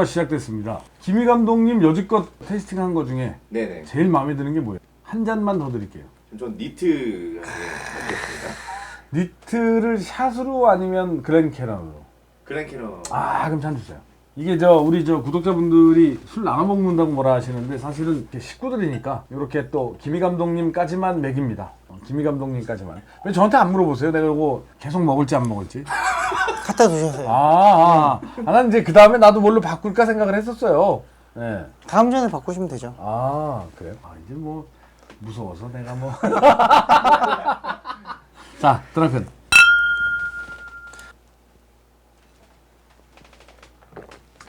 2부가 시작됐습니다. 김희 감독님 여지껏 테이스팅한 거 중에 네네. 제일 마음에 드는 게 뭐예요? 한 잔만 더 드릴게요. 전 니트 하겠습니다. 니트를 샷으로 아니면 그랜캐런으로? 그랜캐너. 아 그럼 잔 주세요. 이게 저 우리 저 구독자분들이 술 나눠 먹는다고 뭐라 하시는데 사실은 이렇게 식구들이니까 이렇게 또 김희 감독님까지만 먹입니다. 어, 김희 감독님까지만. 왜 저한테 안 물어보세요? 내가 이거 계속 먹을지 안 먹을지? 갖다 두셨어요. 아, 아, 아. 난 이제 그 다음에 나도 뭘로 바꿀까 생각을 했었어요. 네. 다음 전에 바꾸시면 되죠. 아 그래요? 아 이제 뭐 무서워서 내가 뭐. 자 드라큰.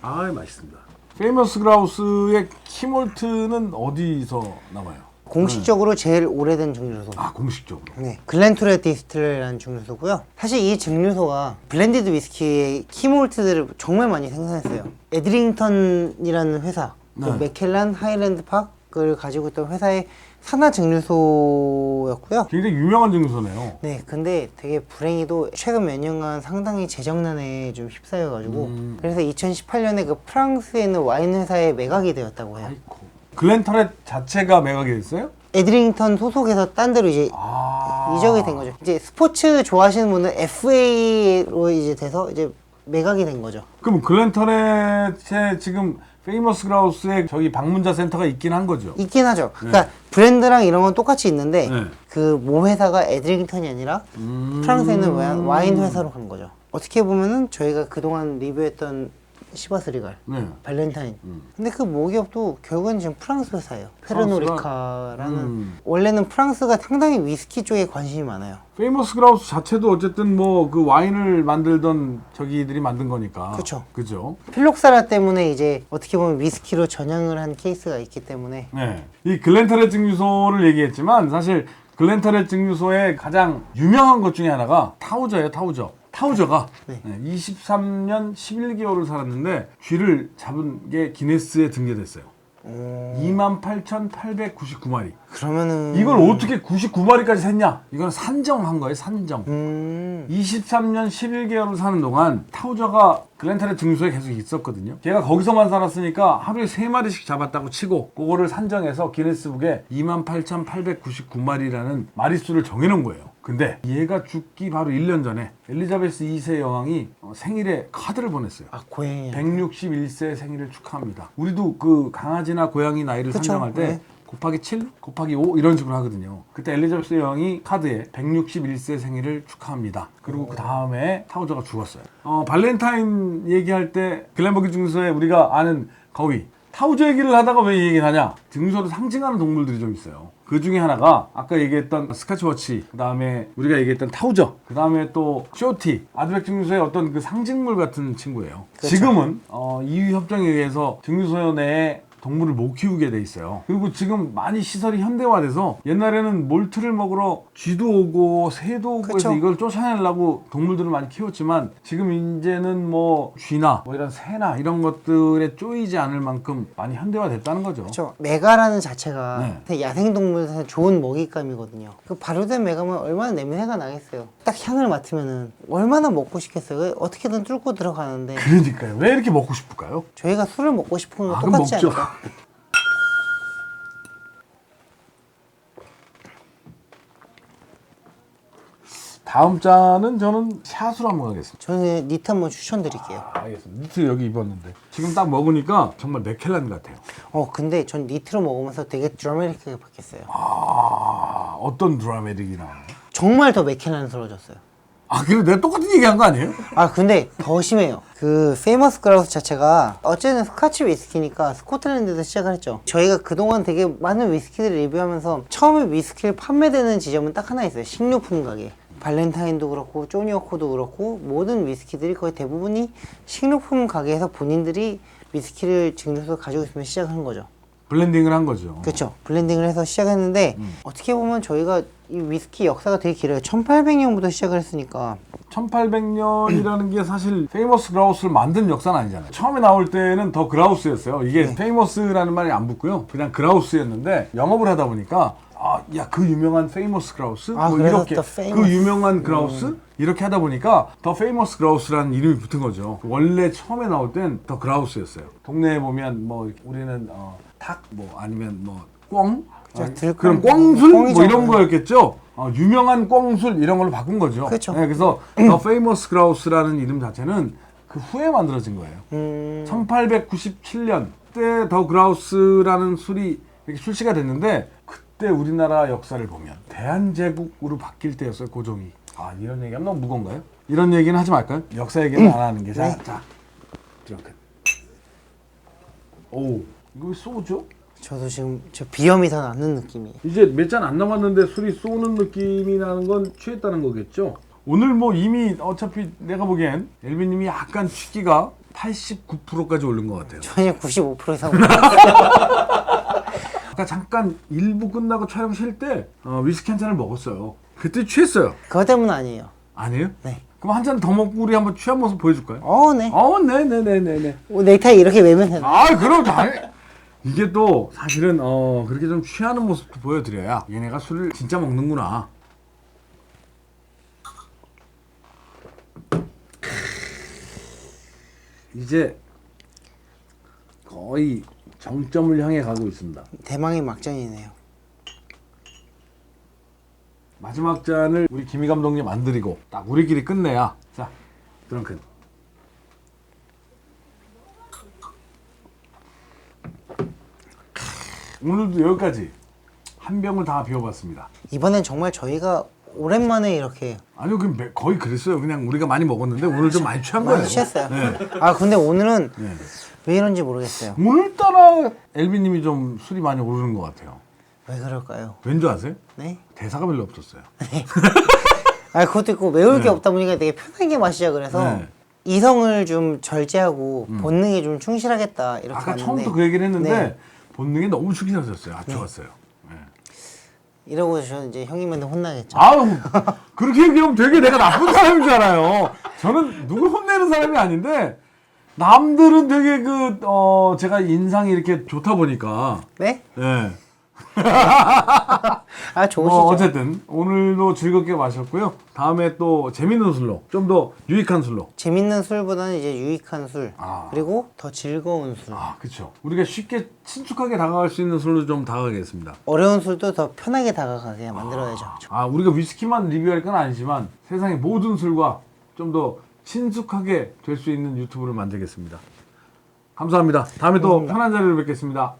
아 맛있습니다. 페이머스 그라우스의 키몰트는 어디서 나와요? 공식적으로 제일 오래된 증류소. 아 공식적으로. 네, 글렌토레 디스틸러라는 증류소고요. 사실 이 증류소가 블렌디드 위스키의 키몰트들을 정말 많이 생산했어요. 에드링턴이라는 회사, 그 네. 맥켈란 하이랜드 파크를 가지고 있던 회사의 산하 증류소였고요. 굉장히 유명한 증서네요. 네, 근데 되게 불행히도 최근 몇 년간 상당히 재정난에 좀 휩싸여가지고 음. 그래서 2018년에 그 프랑스에 있는 와인 회사에 매각이 되었다고 해요. 아이고. 글렌 터렛 자체가 매각이 됐어요? 에드링턴 소속에서 딴 데로 이제 아. 이적이 된 거죠. 이제 스포츠 좋아하시는 분은 FA로 이제 돼서 이제 매각이 된 거죠. 그럼 글렌 터렛에 지금 페이머스 그라우스에 저기 방문자 센터가 있긴 한 거죠? 있긴 하죠. 그러니까 브랜드랑 이런 건 똑같이 있는데 네. 그 모 회사가 에드링턴이 아니라 음. 프랑스에 있는 와- 와인 회사로 간 거죠. 어떻게 보면은 저희가 그동안 리뷰했던 시바스리갈, 네. 발렌타인. 음. 근데 그 모기업도 결국은 지금 프랑스 회사예요. 페르노리카라는 음. 원래는 프랑스가 상당히 위스키 쪽에 관심이 많아요. 페이머스 그라우스 자체도 어쨌든 뭐 그 와인을 만들던 저기들이 만든 거니까. 그쵸. 그죠. 필록사라 때문에 이제 어떻게 보면 위스키로 전향을 한 케이스가 있기 때문에 네. 이 글렌터렛 증류소를 얘기했지만 사실 글렌터렛 증류소의 가장 유명한 것 중에 하나가 타우저예요, 타우저. 타우저가 네. 23년 11개월을 살았는데 쥐를 잡은 게 기네스에 등재됐어요. 어, 28,899마리. 그러면은 이걸 어떻게 99마리까지 샜냐? 이건 산정한 거예요, 산정. 음 23년 11개월을 사는 동안 타우저가 글렌타레 증류소에 계속 있었거든요. 걔가 거기서만 살았으니까 하루에 3마리씩 잡았다고 치고 그거를 산정해서 기네스북에 28,899마리라는 마리수를 정해놓은 거예요. 근데 얘가 죽기 바로 1년 전에 엘리자베스 2세 여왕이 어, 생일에 카드를 보냈어요. 아 고양이 161세 생일을 축하합니다. 우리도 그 강아지나 고양이 나이를 그쵸, 산정할 때 네. 곱하기 7, 곱하기 5 이런 식으로 하거든요. 그때 엘리자베스 여왕이 카드에 161세 생일을 축하합니다. 그리고 그 다음에 타우저가 죽었어요. 어, 발렌타인 얘기할 때 글렌버기 증서에 우리가 아는 거위 타우저 얘기를 하다가 왜 이 얘기를 하냐? 증서를 상징하는 동물들이 좀 있어요. 그 중에 하나가 아까 얘기했던 스카치워치, 그 다음에 우리가 얘기했던 타우저, 그 다음에 또 쇼티, 아드백 증류소의 어떤 그 상징물 같은 친구예요. 그렇죠. 지금은 어, 이유 협정에 의해서 증류소 내에 동물을 못 키우게 돼 있어요. 그리고 지금 많이 시설이 현대화돼서 옛날에는 몰트를 먹으러 쥐도 오고 새도 오고 해서 그쵸. 이걸 쫓아내려고 동물들을 많이 키웠지만 지금 이제는 뭐 쥐나 뭐 이런 새나 이런 것들에 쪼이지 않을 만큼 많이 현대화됐다는 거죠. 그렇죠. 메가라는 자체가 네. 야생동물에서 좋은 먹잇감이거든요. 그 발효된 메가면 얼마나 냄새가 나겠어요. 딱 향을 맡으면은 얼마나 먹고 싶겠어요. 어떻게든 뚫고 들어가는데 그러니까요. 왜 이렇게 먹고 싶을까요? 저희가 술을 먹고 싶은 건 아, 그럼 똑같지 먹죠. 않을까? 다음 잔은 저는 샷으로 한번 가겠습니다. 저는 니트 한번 추천드릴게요. 알겠습니다. 니트 여기 입었는데 지금 딱 먹으니까 정말 맥켈란 같아요. 어 근데 전 니트로 먹으면서 되게 드라마틱하게 바뀌었어요. 아 어떤 드라마틱이 나와요? 정말 더 맥켈란스러워졌어요. 아 그래 내가 똑같은 얘기한 거 아니에요? 아 근데 더 심해요. 그 페이머스 그라우스 자체가 어쨌든 스카치 위스키니까 스코틀랜드에서 시작을 했죠. 저희가 그동안 되게 많은 위스키들을 리뷰하면서 처음에 위스키를 판매되는 지점은 딱 하나 있어요. 식료품 가게. 발렌타인도 그렇고 쪼니어코도 그렇고 모든 위스키들이 거의 대부분이 식료품 가게에서 본인들이 위스키를 증류소 가지고 있으면 시작하는 거죠. 블렌딩을 한 거죠. 그렇죠. 블렌딩을 해서 시작했는데 음. 어떻게 보면 저희가 이 위스키 역사가 되게 길어요. 1800년부터 시작을 했으니까 1800년이라는 게 사실 페이머스 그라우스를 만든 역사는 아니잖아요. 처음에 나올 때는 더 그라우스였어요. 이게 네. 페이머스라는 말이 안 붙고요. 그냥 그라우스였는데 영업을 하다 보니까 아, 야, 그 유명한 페이머스 그라우스? 아, 뭐 그래서 이렇게 더그 famous. 음. 유명한 그라우스? 이렇게 하다 보니까 더 페이머스 그라우스라는 이름이 붙은 거죠. 원래 처음에 나올 땐 더 그라우스였어요. 동네에 보면 뭐 우리는 어, 탁, 뭐 아니면 뭐 꽝? 자, 아. 그럼 꽝술? 뭐 꽝이죠. 이런 거였겠죠? 어, 유명한 꽝술 이런 걸로 바꾼 거죠. 그렇죠. 네, 그래서 더 페이머스 그라우스라는 이름 자체는 그 후에 만들어진 거예요. 음, 1897년 때더 그라우스라는 술이 이렇게 출시가 됐는데 그때 우리나라 역사를 보면 대한제국으로 바뀔 때였어요 고종이 아 이런 얘기하면 너무 무거운가요? 이런 얘기는 하지 말까요? 역사 얘기는 안 하는 게 자, 네. 자 드렁큰 오 이거 왜 소주? 저도 지금 저 비염이 더 나는 느낌이에요. 이제 몇 잔 안 남았는데 술이 쏘는 느낌이 나는 건 취했다는 거겠죠? 오늘 뭐 이미 어차피 내가 보기엔 엘비님이 약간 취기가 89%까지 오른 것 같아요 전혀 95% 이상 아까 잠깐 일부 끝나고 촬영 쉴때 어, 위스키 한 잔을 먹었어요. 그때 취했어요. 그것 때문 아니에요. 아니에요? 네. 그럼 한 잔 더 먹고 우리 한번 취한 모습 보여줄까요? 어, 네. 어, 네네네네네. 오, 넥타이 이렇게 매면 되나? 아, 그럼 당 이게 또 사실은 어 그렇게 좀 취하는 모습도 보여드려야 얘네가 술을 진짜 먹는구나. 이제 거의 정점을 향해 가고 있습니다. 대망의 막전이네요. 마지막 잔을 우리 김희 감독님 안 드리고 딱 우리끼리 끝내야 자 드렁큰 오늘도 여기까지 한 병을 다 비워봤습니다 이번엔 정말 저희가 오랜만에 이렇게 아니요 그 매- 거의 그랬어요 그냥 우리가 많이 먹었는데 오늘 좀 많이 취한 거예요 많이 취했어요. 네. 아, 근데 오늘은 네. 왜 이런지 모르겠어요. 오늘따라 엘비님이 좀 술이 많이 오르는 것 같아요 왜 그럴까요? 왠지 아세요? 네? 대사가 별로 없었어요 아, 그것도 있고 매울 게 네. 없다 보니까 되게 편하게 마시자 그래서 네. 음. 이성을 좀 절제하고 본능에 좀 충실하겠다 이렇게 아까 왔는데 처음부터 그 얘기를 했는데 네. 본능에 너무 충실하셨어요 아주 좋았어요 네. 이러고 저는 이제 형님한테 혼나겠죠. 아우 그렇게 얘기하면 되게 내가 나쁜 사람인 줄 알아요. 저는 누굴 혼내는 사람이 아닌데 남들은 되게 그 어 제가 인상이 이렇게 좋다 보니까 네? 예. 아 좋으시죠. 뭐 어쨌든 오늘도 즐겁게 마셨고요. 다음에 또 재밌는 술로 좀 더 유익한 술로 재밌는 술보다는 이제 유익한 술 아. 그리고 더 즐거운 술. 아 그렇죠. 우리가 쉽게 친숙하게 다가갈 수 있는 술로 좀 다가가겠습니다. 어려운 술도 더 편하게 다가가게 만들어야죠. 아 우리가 위스키만 리뷰할 건 아니지만 세상의 모든 술과 좀 더 친숙하게 될 수 있는 유튜브를 만들겠습니다. 감사합니다. 다음에 또 편한 자리로 뵙겠습니다.